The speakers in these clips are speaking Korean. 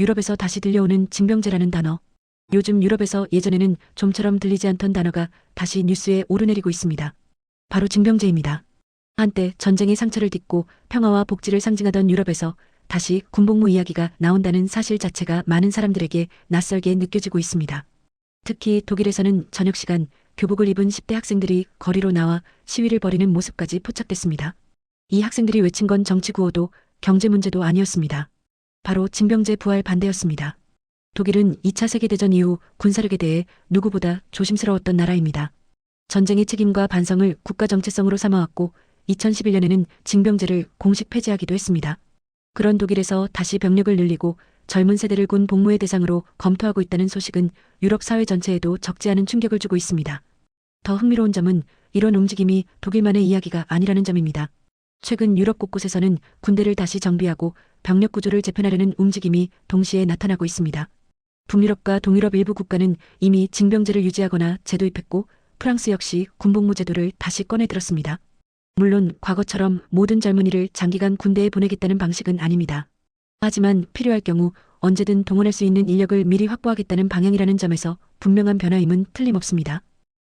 유럽에서 다시 들려오는 징병제라는 단어. 요즘 유럽에서 예전에는 좀처럼 들리지 않던 단어가 다시 뉴스에 오르내리고 있습니다. 바로 징병제입니다. 한때 전쟁의 상처를 딛고 평화와 복지를 상징하던 유럽에서 다시 군복무 이야기가 나온다는 사실 자체가 많은 사람들에게 낯설게 느껴지고 있습니다. 특히 독일에서는 저녁 시간 교복을 입은 10대 학생들이 거리로 나와 시위를 벌이는 모습까지 포착됐습니다. 이 학생들이 외친 건 정치 구호도 경제 문제도 아니었습니다. 바로 징병제 부활 반대였습니다. 독일은 2차 세계대전 이후 군사력에 대해 누구보다 조심스러웠던 나라입니다. 전쟁의 책임과 반성을 국가 정체성으로 삼아왔고 2011년에는 징병제를 공식 폐지하기도 했습니다. 그런 독일에서 다시 병력을 늘리고 젊은 세대를 군 복무의 대상으로 검토하고 있다는 소식은 유럽 사회 전체에도 적지 않은 충격을 주고 있습니다. 더 흥미로운 점은 이런 움직임이 독일만의 이야기가 아니라는 점입니다. 최근 유럽 곳곳에서는 군대를 다시 정비하고 병력 구조를 재편하려는 움직임이 동시에 나타나고 있습니다. 북유럽과 동유럽 일부 국가는 이미 징병제를 유지하거나 재도입했고 프랑스 역시 군복무 제도를 다시 꺼내들었습니다. 물론 과거처럼 모든 젊은이를 장기간 군대에 보내겠다는 방식은 아닙니다. 하지만 필요할 경우 언제든 동원할 수 있는 인력을 미리 확보하겠다는 방향이라는 점에서 분명한 변화임은 틀림없습니다.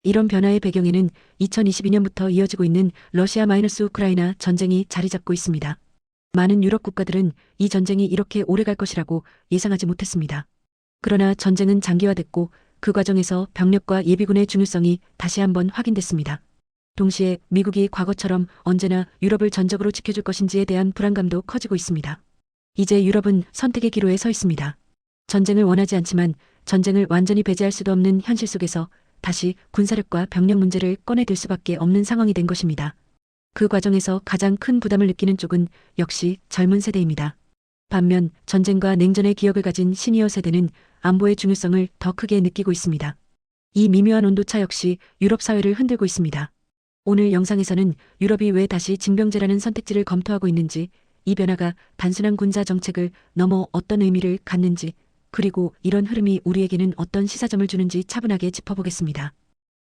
이런 변화의 배경에는 2022년부터 이어지고 있는 러시아 마이너스 우크라이나 전쟁이 자리 잡고 있습니다. 많은 유럽 국가들은 이 전쟁이 이렇게 오래 갈 것이라고 예상하지 못했습니다. 그러나 전쟁은 장기화됐고 그 과정에서 병력과 예비군의 중요성이 다시 한번 확인됐습니다. 동시에 미국이 과거처럼 언제나 유럽을 전적으로 지켜줄 것인지에 대한 불안감도 커지고 있습니다. 이제 유럽은 선택의 기로에 서 있습니다. 전쟁을 원하지 않지만 전쟁을 완전히 배제할 수도 없는 현실 속에서 다시 군사력과 병력 문제를 꺼내들 수밖에 없는 상황이 된 것입니다. 그 과정에서 가장 큰 부담을 느끼는 쪽은 역시 젊은 세대입니다. 반면 전쟁과 냉전의 기억을 가진 시니어 세대는 안보의 중요성을 더 크게 느끼고 있습니다. 이 미묘한 온도차 역시 유럽 사회를 흔들고 있습니다. 오늘 영상에서는 유럽이 왜 다시 징병제라는 선택지를 검토하고 있는지, 이 변화가 단순한 군사 정책을 넘어 어떤 의미를 갖는지, 그리고 이런 흐름이 우리에게는 어떤 시사점을 주는지 차분하게 짚어보겠습니다.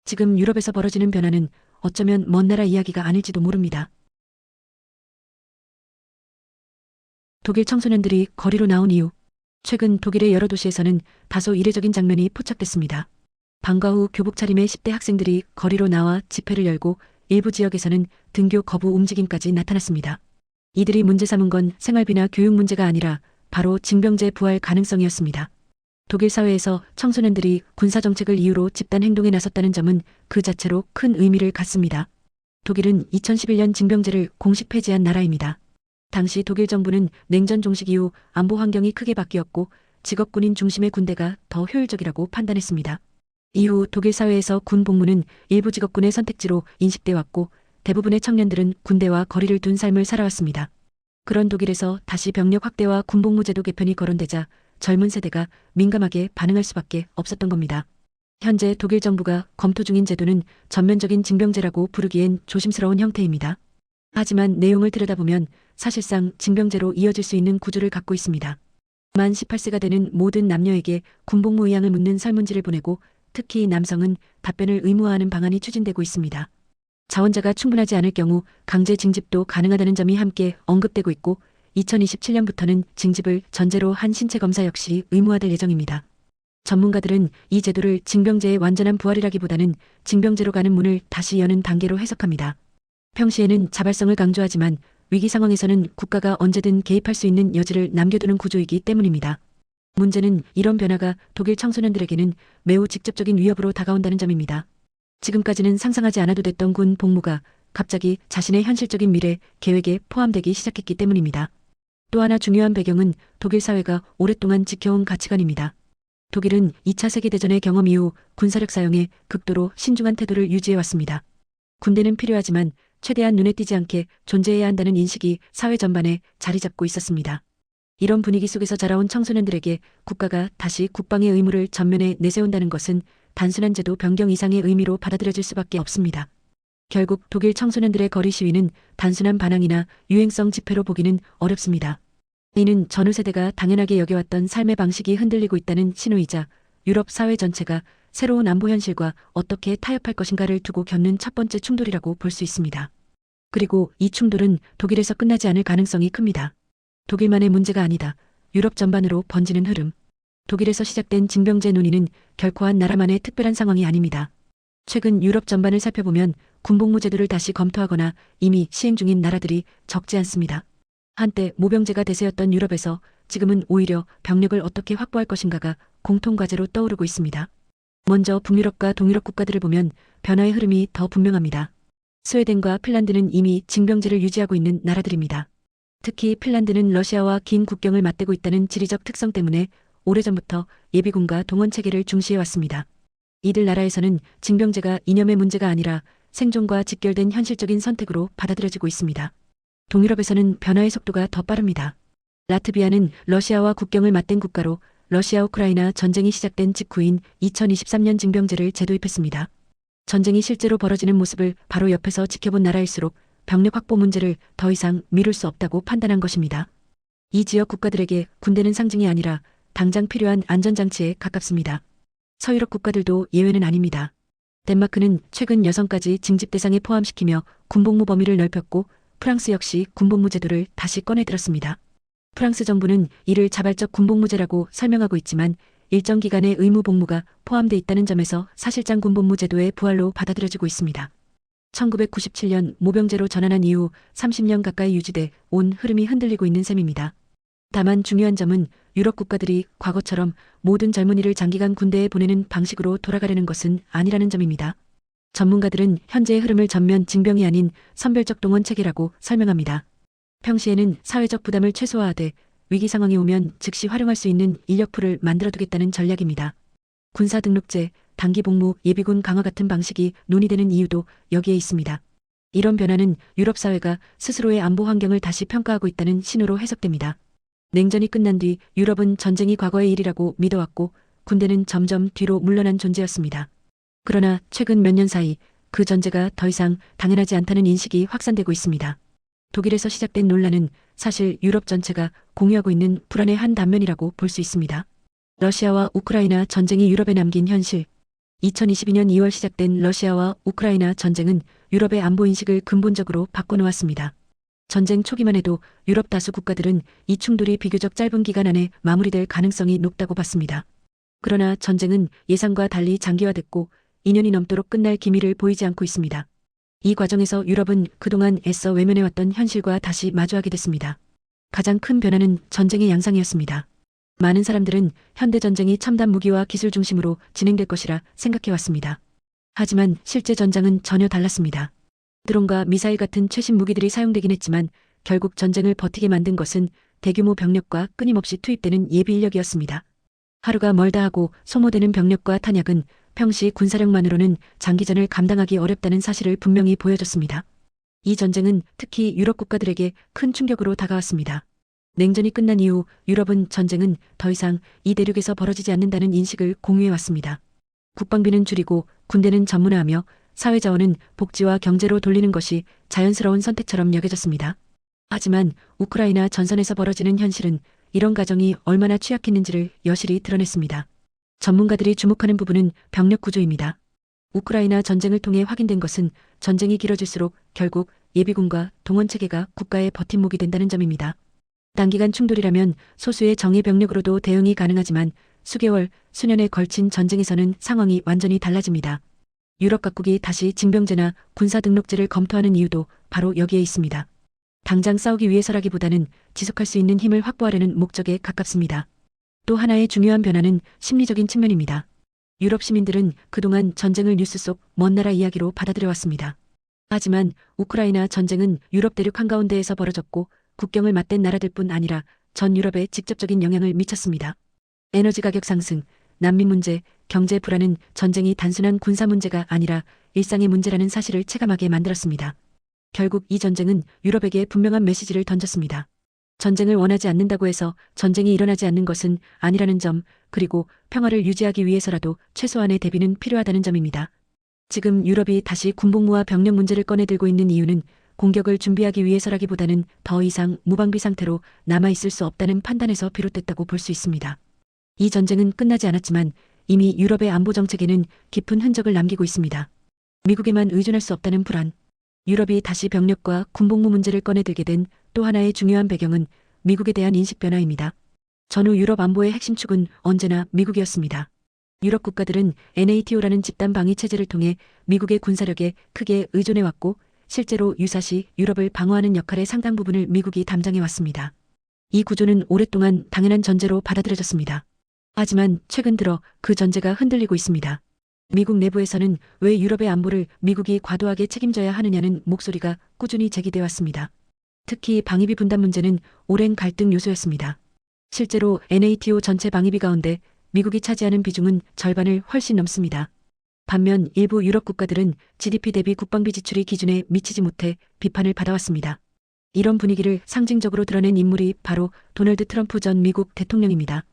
지금 유럽에서 벌어지는 변화는 어쩌면 먼 나라 이야기가 아닐지도 모릅니다. 독일 청소년들이 거리로 나온 이유. 최근 독일의 여러 도시에서는 다소 이례적인 장면이 포착됐습니다. 방과 후 교복 차림의 10대 학생들이 거리로 나와 집회를 열고 일부 지역에서는 등교 거부 움직임까지 나타났습니다. 이들이 문제 삼은 건 생활비나 교육 문제가 아니라 바로 징병제 부활 가능성이었습니다. 독일 사회에서 청소년들이 군사정책을 이유로 집단 행동에 나섰다는 점은 그 자체로 큰 의미를 갖습니다. 독일은 2011년 징병제를 공식 폐지한 나라입니다. 당시 독일 정부는 냉전 종식 이후 안보 환경이 크게 바뀌었고 직업군인 중심의 군대가 더 효율적이라고 판단했습니다. 이후 독일 사회에서 군 복무는 일부 직업군의 선택지로 인식돼 왔고 대부분의 청년들은 군대와 거리를 둔 삶을 살아왔습니다. 그런 독일에서 다시 병력 확대와 군복무 제도 개편이 거론되자 젊은 세대가 민감하게 반응할 수밖에 없었던 겁니다. 현재 독일 정부가 검토 중인 제도는 전면적인 징병제라고 부르기엔 조심스러운 형태입니다. 하지만 내용을 들여다보면 사실상 징병제로 이어질 수 있는 구조를 갖고 있습니다. 만 18세가 되는 모든 남녀에게 군복무 의향을 묻는 설문지를 보내고 특히 남성은 답변을 의무화하는 방안이 추진되고 있습니다. 자원자가 충분하지 않을 경우 강제 징집도 가능하다는 점이 함께 언급되고 있고 2027년부터는 징집을 전제로 한 신체 검사 역시 의무화될 예정입니다. 전문가들은 이 제도를 징병제의 완전한 부활이라기보다는 징병제로 가는 문을 다시 여는 단계로 해석합니다. 평시에는 자발성을 강조하지만 위기 상황에서는 국가가 언제든 개입할 수 있는 여지를 남겨두는 구조이기 때문입니다. 문제는 이런 변화가 독일 청소년들에게는 매우 직접적인 위협으로 다가온다는 점입니다. 지금까지는 상상하지 않아도 됐던 군 복무가 갑자기 자신의 현실적인 미래 계획에 포함되기 시작했기 때문입니다. 또 하나 중요한 배경은 독일 사회가 오랫동안 지켜온 가치관입니다. 독일은 2차 세계대전의 경험 이후 군사력 사용에 극도로 신중한 태도를 유지해왔습니다. 군대는 필요하지만 최대한 눈에 띄지 않게 존재해야 한다는 인식이 사회 전반에 자리 잡고 있었습니다. 이런 분위기 속에서 자라온 청소년들에게 국가가 다시 국방의 의무를 전면에 내세운다는 것은 단순한 제도 변경 이상의 의미로 받아들여질 수밖에 없습니다. 결국 독일 청소년들의 거리 시위는 단순한 반항이나 유행성 집회로 보기는 어렵습니다. 이는 전후 세대가 당연하게 여겨왔던 삶의 방식이 흔들리고 있다는 신호이자 유럽 사회 전체가 새로운 안보 현실과 어떻게 타협할 것인가를 두고 겪는 첫 번째 충돌이라고 볼 수 있습니다. 그리고 이 충돌은 독일에서 끝나지 않을 가능성이 큽니다. 독일만의 문제가 아니다. 유럽 전반으로 번지는 흐름. 독일에서 시작된 징병제 논의는 결코 한 나라만의 특별한 상황이 아닙니다. 최근 유럽 전반을 살펴보면 군복무 제도를 다시 검토하거나 이미 시행 중인 나라들이 적지 않습니다. 한때 모병제가 대세였던 유럽에서 지금은 오히려 병력을 어떻게 확보할 것인가가 공통 과제로 떠오르고 있습니다. 먼저 북유럽과 동유럽 국가들을 보면 변화의 흐름이 더 분명합니다. 스웨덴과 핀란드는 이미 징병제를 유지하고 있는 나라들입니다. 특히 핀란드는 러시아와 긴 국경을 맞대고 있다는 지리적 특성 때문에 오래전부터 예비군과 동원 체계를 중시해 왔습니다. 이들 나라에서는 징병제가 이념의 문제가 아니라 생존과 직결된 현실적인 선택으로 받아들여지고 있습니다. 동유럽에서는 변화의 속도가 더 빠릅니다. 라트비아는 러시아와 국경을 맞댄 국가로 러시아 우크라이나 전쟁이 시작된 직후인 2023년 징병제를 재도입했습니다. 전쟁이 실제로 벌어지는 모습을 바로 옆에서 지켜본 나라일수록 병력 확보 문제를 더 이상 미룰 수 없다고 판단한 것입니다. 이 지역 국가들에게 군대는 상징이 아니라 당장 필요한 안전장치에 가깝습니다. 서유럽 국가들도 예외는 아닙니다. 덴마크는 최근 여성까지 징집 대상에 포함시키며 군복무 범위를 넓혔고 프랑스 역시 군복무 제도를 다시 꺼내들었습니다. 프랑스 정부는 이를 자발적 군복무제라고 설명하고 있지만 일정 기간의 의무 복무가 포함돼 있다는 점에서 사실상 군복무 제도의 부활로 받아들여지고 있습니다. 1997년 모병제로 전환한 이후 30년 가까이 유지돼 온 흐름이 흔들리고 있는 셈입니다. 다만 중요한 점은 유럽 국가들이 과거처럼 모든 젊은이를 장기간 군대에 보내는 방식으로 돌아가려는 것은 아니라는 점입니다. 전문가들은 현재의 흐름을 전면 징병이 아닌 선별적 동원 체계라고 설명합니다. 평시에는 사회적 부담을 최소화하되 위기 상황이 오면 즉시 활용할 수 있는 인력풀을 만들어두겠다는 전략입니다. 군사 등록제, 단기 복무, 예비군 강화 같은 방식이 논의되는 이유도 여기에 있습니다. 이런 변화는 유럽 사회가 스스로의 안보 환경을 다시 평가하고 있다는 신호로 해석됩니다. 냉전이 끝난 뒤 유럽은 전쟁이 과거의 일이라고 믿어왔고 군대는 점점 뒤로 물러난 존재였습니다. 그러나 최근 몇 년 사이 그 전제가 더 이상 당연하지 않다는 인식이 확산되고 있습니다. 독일에서 시작된 논란은 사실 유럽 전체가 공유하고 있는 불안의 한 단면이라고 볼 수 있습니다. 러시아와 우크라이나 전쟁이 유럽에 남긴 현실. 2022년 2월 시작된 러시아와 우크라이나 전쟁은 유럽의 안보 인식을 근본적으로 바꿔놓았습니다. 전쟁 초기만 해도 유럽 다수 국가들은 이 충돌이 비교적 짧은 기간 안에 마무리될 가능성이 높다고 봤습니다. 그러나 전쟁은 예상과 달리 장기화됐고 2년이 넘도록 끝날 기미를 보이지 않고 있습니다. 이 과정에서 유럽은 그동안 애써 외면해왔던 현실과 다시 마주하게 됐습니다. 가장 큰 변화는 전쟁의 양상이었습니다. 많은 사람들은 현대 전쟁이 첨단 무기와 기술 중심으로 진행될 것이라 생각해왔습니다. 하지만 실제 전장은 전혀 달랐습니다. 드론과 미사일 같은 최신 무기들이 사용되긴 했지만 결국 전쟁을 버티게 만든 것은 대규모 병력과 끊임없이 투입되는 예비 인력이었습니다. 하루가 멀다 하고 소모되는 병력과 탄약은 평시 군사력만으로는 장기전을 감당하기 어렵다는 사실을 분명히 보여줬습니다. 이 전쟁은 특히 유럽 국가들에게 큰 충격으로 다가왔습니다. 냉전이 끝난 이후 유럽은 전쟁은 더 이상 이 대륙에서 벌어지지 않는다는 인식을 공유해왔습니다. 국방비는 줄이고 군대는 전문화하며 사회 자원은 복지와 경제로 돌리는 것이 자연스러운 선택처럼 여겨졌습니다. 하지만 우크라이나 전선에서 벌어지는 현실은 이런 가정이 얼마나 취약했는지를 여실히 드러냈습니다. 전문가들이 주목하는 부분은 병력 구조입니다. 우크라이나 전쟁을 통해 확인된 것은 전쟁이 길어질수록 결국 예비군과 동원 체계가 국가의 버팀목이 된다는 점입니다. 단기간 충돌이라면 소수의 정예 병력으로도 대응이 가능하지만 수개월, 수년에 걸친 전쟁에서는 상황이 완전히 달라집니다. 유럽 각국이 다시 징병제나 군사 등록제를 검토하는 이유도 바로 여기에 있습니다. 당장 싸우기 위해서라기보다는 지속할 수 있는 힘을 확보하려는 목적에 가깝습니다. 또 하나의 중요한 변화는 심리적인 측면입니다. 유럽 시민들은 그동안 전쟁을 뉴스 속 먼 나라 이야기로 받아들여왔습니다. 하지만 우크라이나 전쟁은 유럽 대륙 한가운데에서 벌어졌고 국경을 맞댄 나라들뿐 아니라 전 유럽에 직접적인 영향을 미쳤습니다. 에너지 가격 상승, 난민 문제, 경제 불안은 전쟁이 단순한 군사 문제가 아니라 일상의 문제라는 사실을 체감하게 만들었습니다. 결국 이 전쟁은 유럽에게 분명한 메시지를 던졌습니다. 전쟁을 원하지 않는다고 해서 전쟁이 일어나지 않는 것은 아니라는 점, 그리고 평화를 유지하기 위해서라도 최소한의 대비는 필요하다는 점입니다. 지금 유럽이 다시 군복무와 병력 문제를 꺼내들고 있는 이유는 공격을 준비하기 위해서라기보다는 더 이상 무방비 상태로 남아있을 수 없다는 판단에서 비롯됐다고 볼 수 있습니다. 이 전쟁은 끝나지 않았지만 이미 유럽의 안보 정책에는 깊은 흔적을 남기고 있습니다. 미국에만 의존할 수 없다는 불안, 유럽이 다시 병력과 군복무 문제를 꺼내들게 된 또 하나의 중요한 배경은 미국에 대한 인식 변화입니다. 전후 유럽 안보의 핵심 축은 언제나 미국이었습니다. 유럽 국가들은 NATO라는 집단 방위 체제를 통해 미국의 군사력에 크게 의존해왔고 실제로 유사시 유럽을 방어하는 역할의 상당 부분을 미국이 담당해 왔습니다. 이 구조는 오랫동안 당연한 전제로 받아들여졌습니다. 하지만 최근 들어 그 전제가 흔들리고 있습니다. 미국 내부에서는 왜 유럽의 안보를 미국이 과도하게 책임져야 하느냐는 목소리가 꾸준히 제기돼 왔습니다. 특히 방위비 분담 문제는 오랜 갈등 요소였습니다. 실제로 NATO 전체 방위비 가운데 미국이 차지하는 비중은 절반을 훨씬 넘습니다. 반면 일부 유럽 국가들은 GDP 대비 국방비 지출이 기준에 미치지 못해 비판을 받아왔습니다. 이런 분위기를 상징적으로 드러낸 인물이 바로 도널드 트럼프 전 미국 대통령입니다.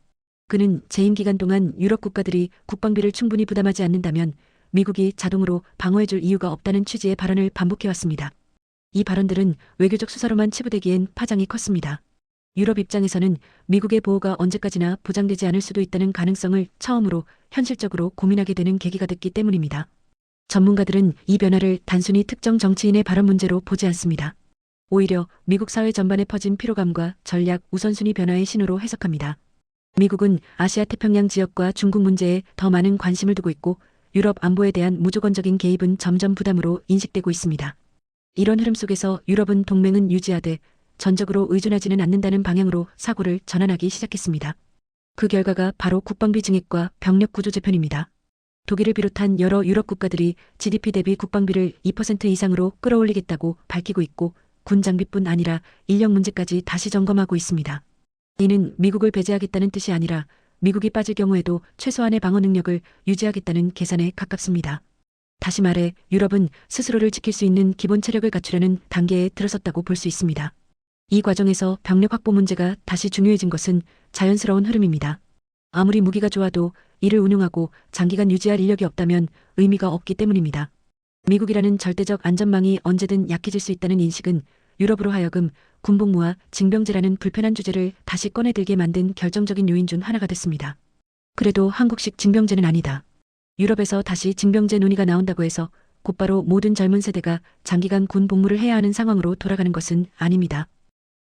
그는 재임 기간 동안 유럽 국가들이 국방비를 충분히 부담하지 않는다면 미국이 자동으로 방어해줄 이유가 없다는 취지의 발언을 반복해왔습니다. 이 발언들은 외교적 수사로만 치부되기엔 파장이 컸습니다. 유럽 입장에서는 미국의 보호가 언제까지나 보장되지 않을 수도 있다는 가능성을 처음으로 현실적으로 고민하게 되는 계기가 됐기 때문입니다. 전문가들은 이 변화를 단순히 특정 정치인의 발언 문제로 보지 않습니다. 오히려 미국 사회 전반에 퍼진 피로감과 전략 우선순위 변화의 신호로 해석합니다. 미국은 아시아 태평양 지역과 중국 문제에 더 많은 관심을 두고 있고 유럽 안보에 대한 무조건적인 개입은 점점 부담으로 인식되고 있습니다. 이런 흐름 속에서 유럽은 동맹은 유지하되 전적으로 의존하지는 않는다는 방향으로 사고를 전환하기 시작했습니다. 그 결과가 바로 국방비 증액과 병력 구조 재편입니다. 독일을 비롯한 여러 유럽 국가들이 GDP 대비 국방비를 2% 이상으로 끌어올리겠다고 밝히고 있고 군 장비뿐 아니라 인력 문제까지 다시 점검하고 있습니다. 이는 미국을 배제하겠다는 뜻이 아니라 미국이 빠질 경우에도 최소한의 방어 능력을 유지하겠다는 계산에 가깝습니다. 다시 말해 유럽은 스스로를 지킬 수 있는 기본 체력을 갖추려는 단계에 들어섰다고 볼 수 있습니다. 이 과정에서 병력 확보 문제가 다시 중요해진 것은 자연스러운 흐름입니다. 아무리 무기가 좋아도 이를 운용하고 장기간 유지할 인력이 없다면 의미가 없기 때문입니다. 미국이라는 절대적 안전망이 언제든 약해질 수 있다는 인식은 유럽으로 하여금 군복무와 징병제라는 불편한 주제를 다시 꺼내들게 만든 결정적인 요인 중 하나가 됐습니다. 그래도 한국식 징병제는 아니다. 유럽에서 다시 징병제 논의가 나온다고 해서 곧바로 모든 젊은 세대가 장기간 군 복무를 해야 하는 상황으로 돌아가는 것은 아닙니다.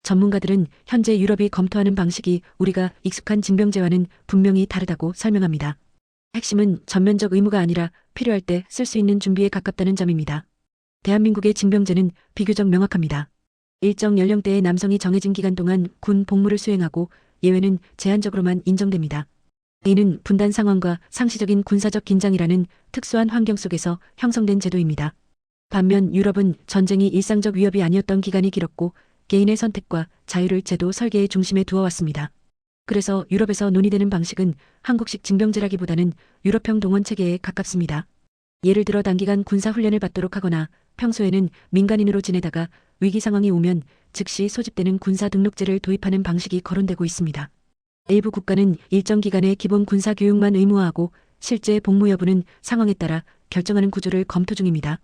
전문가들은 현재 유럽이 검토하는 방식이 우리가 익숙한 징병제와는 분명히 다르다고 설명합니다. 핵심은 전면적 의무가 아니라 필요할 때 쓸 수 있는 준비에 가깝다는 점입니다. 대한민국의 징병제는 비교적 명확합니다. 일정 연령대의 남성이 정해진 기간 동안 군 복무를 수행하고 예외는 제한적으로만 인정됩니다. 이는 분단 상황과 상시적인 군사적 긴장이라는 특수한 환경 속에서 형성된 제도입니다. 반면 유럽은 전쟁이 일상적 위협이 아니었던 기간이 길었고 개인의 선택과 자유를 제도 설계의 중심에 두어왔습니다. 그래서 유럽에서 논의되는 방식은 한국식 징병제라기보다는 유럽형 동원 체계에 가깝습니다. 예를 들어 단기간 군사 훈련을 받도록 하거나 평소에는 민간인으로 지내다가 위기 상황이 오면 즉시 소집되는 군사 등록제를 도입하는 방식이 거론되고 있습니다. 일부 국가는 일정 기간의 기본 군사 교육만 의무화하고 실제 복무 여부는 상황에 따라 결정하는 구조를 검토 중입니다.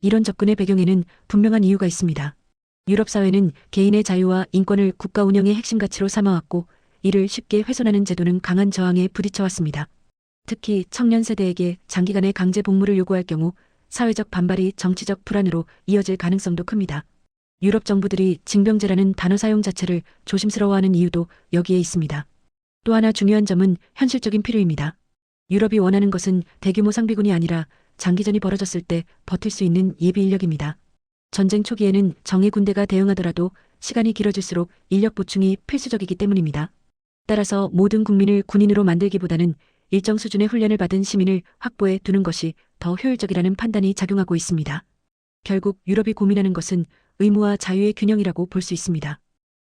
이런 접근의 배경에는 분명한 이유가 있습니다. 유럽 사회는 개인의 자유와 인권을 국가 운영의 핵심 가치로 삼아왔고 이를 쉽게 훼손하는 제도는 강한 저항에 부딪혀왔습니다. 특히 청년 세대에게 장기간의 강제 복무를 요구할 경우 사회적 반발이 정치적 불안으로 이어질 가능성도 큽니다. 유럽 정부들이 징병제라는 단어 사용 자체를 조심스러워하는 이유도 여기에 있습니다. 또 하나 중요한 점은 현실적인 필요입니다. 유럽이 원하는 것은 대규모 상비군이 아니라 장기전이 벌어졌을 때 버틸 수 있는 예비 인력입니다. 전쟁 초기에는 정예 군대가 대응하더라도 시간이 길어질수록 인력 보충이 필수적이기 때문입니다. 따라서 모든 국민을 군인으로 만들기보다는 일정 수준의 훈련을 받은 시민을 확보해 두는 것이 더 효율적이라는 판단이 작용하고 있습니다. 결국 유럽이 고민하는 것은 의무와 자유의 균형이라고 볼 수 있습니다.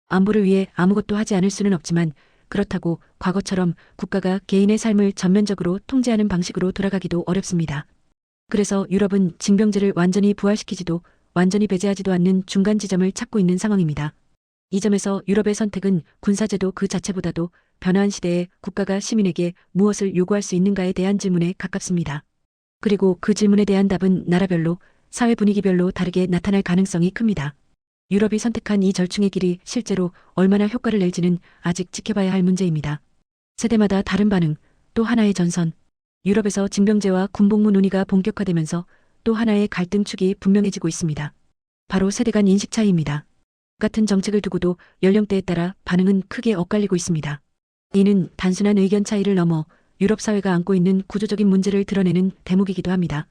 안보를 위해 아무것도 하지 않을 수는 없지만 그렇다고 과거처럼 국가가 개인의 삶을 전면적으로 통제하는 방식으로 돌아가기도 어렵습니다. 그래서 유럽은 징병제를 완전히 부활시키지도 완전히 배제하지도 않는 중간 지점을 찾고 있는 상황입니다. 이 점에서 유럽의 선택은 군사제도 그 자체보다도 변화한 시대에 국가가 시민에게 무엇을 요구할 수 있는가에 대한 질문에 가깝습니다. 그리고 그 질문에 대한 답은 나라별로 사회 분위기별로 다르게 나타날 가능성이 큽니다. 유럽이 선택한 이 절충의 길이 실제로 얼마나 효과를 낼지는 아직 지켜봐야 할 문제입니다. 세대마다 다른 반응, 또 하나의 전선. 유럽에서 징병제와 군복무 논의가 본격화되면서 또 하나의 갈등 축이 분명해지고 있습니다. 바로 세대 간 인식 차이입니다. 같은 정책을 두고도 연령대에 따라 반응은 크게 엇갈리고 있습니다. 이는 단순한 의견 차이를 넘어 유럽 사회가 안고 있는 구조적인 문제를 드러내는 대목이기도 합니다.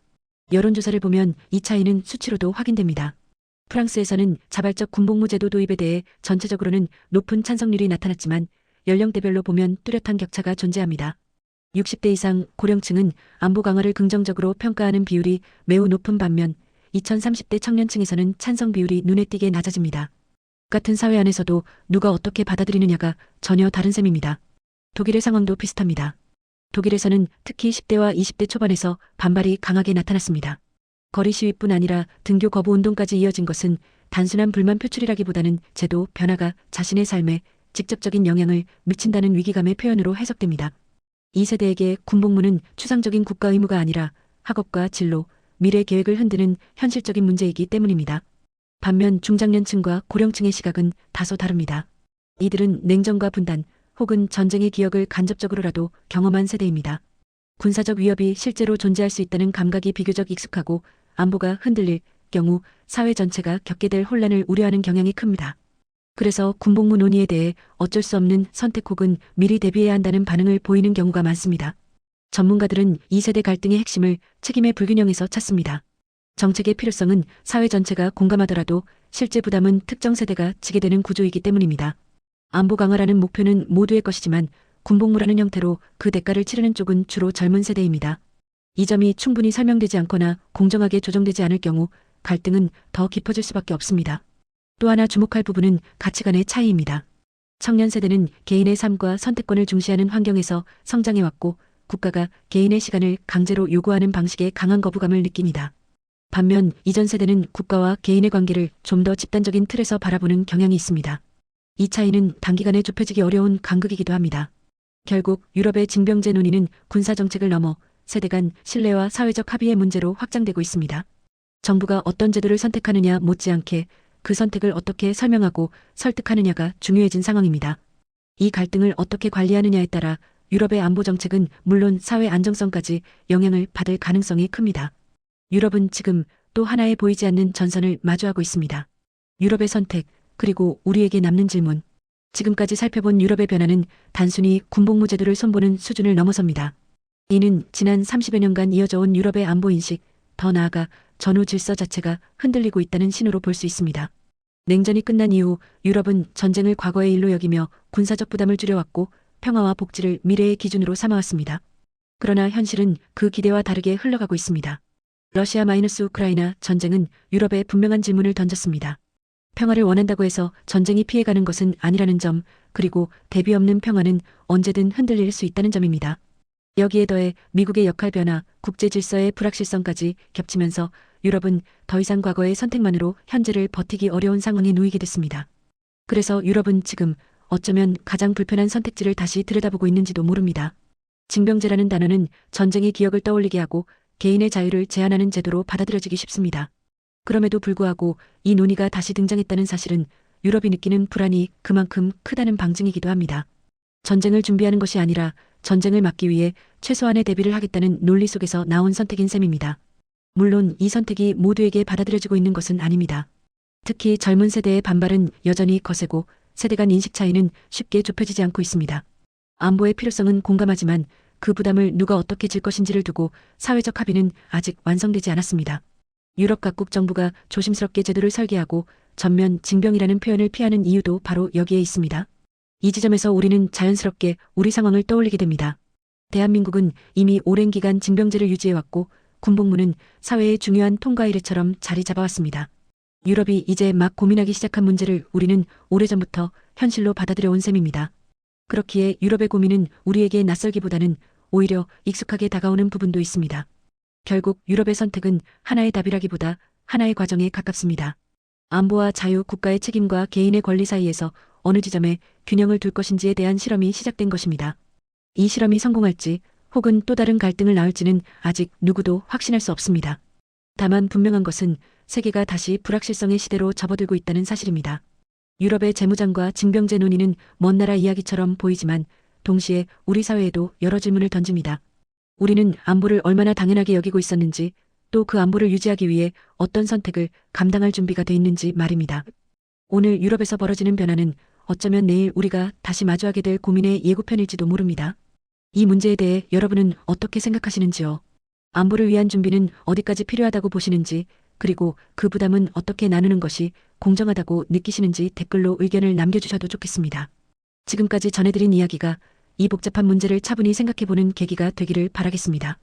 여론조사를 보면 이 차이는 수치로도 확인됩니다. 프랑스에서는 자발적 군복무제도 도입에 대해 전체적으로는 높은 찬성률이 나타났지만 연령대별로 보면 뚜렷한 격차가 존재합니다. 60대 이상 고령층은 안보 강화를 긍정적으로 평가하는 비율이 매우 높은 반면 2030대 청년층에서는 찬성 비율이 눈에 띄게 낮아집니다. 같은 사회 안에서도 누가 어떻게 받아들이느냐가 전혀 다른 셈입니다. 독일의 상황도 비슷합니다. 독일에서는 특히 10대와 20대 초반에서 반발이 강하게 나타났습니다. 거리 시위뿐 아니라 등교 거부 운동까지 이어진 것은 단순한 불만 표출이라기보다는 제도 변화가 자신의 삶에 직접적인 영향을 미친다는 위기감의 표현으로 해석됩니다. 이 세대에게 군복무는 추상적인 국가 의무가 아니라 학업과 진로, 미래 계획을 흔드는 현실적인 문제이기 때문입니다. 반면 중장년층과 고령층의 시각은 다소 다릅니다. 이들은 냉전과 분단 혹은 전쟁의 기억을 간접적으로라도 경험한 세대입니다. 군사적 위협이 실제로 존재할 수 있다는 감각이 비교적 익숙하고 안보가 흔들릴 경우 사회 전체가 겪게 될 혼란을 우려하는 경향이 큽니다. 그래서 군복무 논의에 대해 어쩔 수 없는 선택 혹은 미리 대비해야 한다는 반응을 보이는 경우가 많습니다. 전문가들은 이 세대 갈등의 핵심을 책임의 불균형에서 찾습니다. 정책의 필요성은 사회 전체가 공감하더라도 실제 부담은 특정 세대가 지게 되는 구조이기 때문입니다. 안보 강화라는 목표는 모두의 것이지만 군복무라는 형태로 그 대가를 치르는 쪽은 주로 젊은 세대입니다. 이 점이 충분히 설명되지 않거나 공정하게 조정되지 않을 경우 갈등은 더 깊어질 수밖에 없습니다. 또 하나 주목할 부분은 가치관의 차이입니다. 청년 세대는 개인의 삶과 선택권을 중시하는 환경에서 성장해왔고 국가가 개인의 시간을 강제로 요구하는 방식에 강한 거부감을 느낍니다. 반면 이전 세대는 국가와 개인의 관계를 좀 더 집단적인 틀에서 바라보는 경향이 있습니다. 이 차이는 단기간에 좁혀지기 어려운 간극이기도 합니다. 결국 유럽의 징병제 논의는 군사 정책을 넘어 세대 간 신뢰와 사회적 합의의 문제로 확장되고 있습니다. 정부가 어떤 제도를 선택하느냐 못지않게 그 선택을 어떻게 설명하고 설득하느냐가 중요해진 상황입니다. 이 갈등을 어떻게 관리하느냐에 따라 유럽의 안보 정책은 물론 사회 안정성까지 영향을 받을 가능성이 큽니다. 유럽은 지금 또 하나의 보이지 않는 전선을 마주하고 있습니다. 유럽의 선택, 그리고 우리에게 남는 질문. 지금까지 살펴본 유럽의 변화는 단순히 군복무 제도를 손보는 수준을 넘어섭니다. 이는 지난 30여 년간 이어져 온 유럽의 안보 인식, 더 나아가 전후 질서 자체가 흔들리고 있다는 신호로 볼 수 있습니다. 냉전이 끝난 이후 유럽은 전쟁을 과거의 일로 여기며 군사적 부담을 줄여왔고 평화와 복지를 미래의 기준으로 삼아왔습니다. 그러나 현실은 그 기대와 다르게 흘러가고 있습니다. 러시아 마이너스 우크라이나 전쟁은 유럽에 분명한 질문을 던졌습니다. 평화를 원한다고 해서 전쟁이 피해가는 것은 아니라는 점, 그리고 대비 없는 평화는 언제든 흔들릴 수 있다는 점입니다. 여기에 더해 미국의 역할 변화, 국제 질서의 불확실성까지 겹치면서 유럽은 더 이상 과거의 선택만으로 현재를 버티기 어려운 상황에 놓이게 됐습니다. 그래서 유럽은 지금 어쩌면 가장 불편한 선택지를 다시 들여다보고 있는지도 모릅니다. 징병제라는 단어는 전쟁의 기억을 떠올리게 하고 개인의 자유를 제한하는 제도로 받아들여지기 쉽습니다. 그럼에도 불구하고 이 논의가 다시 등장했다는 사실은 유럽이 느끼는 불안이 그만큼 크다는 방증이기도 합니다. 전쟁을 준비하는 것이 아니라 전쟁을 막기 위해 최소한의 대비를 하겠다는 논리 속에서 나온 선택인 셈입니다. 물론 이 선택이 모두에게 받아들여지고 있는 것은 아닙니다. 특히 젊은 세대의 반발은 여전히 거세고 세대 간 인식 차이는 쉽게 좁혀지지 않고 있습니다. 안보의 필요성은 공감하지만 그 부담을 누가 어떻게 질 것인지를 두고 사회적 합의는 아직 완성되지 않았습니다. 유럽 각국 정부가 조심스럽게 제도를 설계하고 전면 징병이라는 표현을 피하는 이유도 바로 여기에 있습니다. 이 지점에서 우리는 자연스럽게 우리 상황을 떠올리게 됩니다. 대한민국은 이미 오랜 기간 징병제를 유지해왔고 군복무는 사회의 중요한 통과 이래처럼 자리 잡아왔습니다. 유럽이 이제 막 고민하기 시작한 문제를 우리는 오래전부터 현실로 받아들여 온 셈입니다. 그렇기에 유럽의 고민은 우리에게 낯설기보다는 오히려 익숙하게 다가오는 부분도 있습니다. 결국 유럽의 선택은 하나의 답이라기보다 하나의 과정에 가깝습니다. 안보와 자유, 국가의 책임과 개인의 권리 사이에서 어느 지점에 균형을 둘 것인지에 대한 실험이 시작된 것입니다. 이 실험이 성공할지 혹은 또 다른 갈등을 낳을지는 아직 누구도 확신할 수 없습니다. 다만 분명한 것은 세계가 다시 불확실성의 시대로 접어들고 있다는 사실입니다. 유럽의 재무장과 징병제 논의는 먼 나라 이야기처럼 보이지만 동시에 우리 사회에도 여러 질문을 던집니다. 우리는 안보를 얼마나 당연하게 여기고 있었는지 또 그 안보를 유지하기 위해 어떤 선택을 감당할 준비가 돼 있는지 말입니다. 오늘 유럽에서 벌어지는 변화는 어쩌면 내일 우리가 다시 마주하게 될 고민의 예고편일지도 모릅니다. 이 문제에 대해 여러분은 어떻게 생각하시는지요? 안보를 위한 준비는 어디까지 필요하다고 보시는지, 그리고 그 부담은 어떻게 나누는 것이 공정하다고 느끼시는지 댓글로 의견을 남겨주셔도 좋겠습니다. 지금까지 전해드린 이야기가 이 복잡한 문제를 차분히 생각해보는 계기가 되기를 바라겠습니다.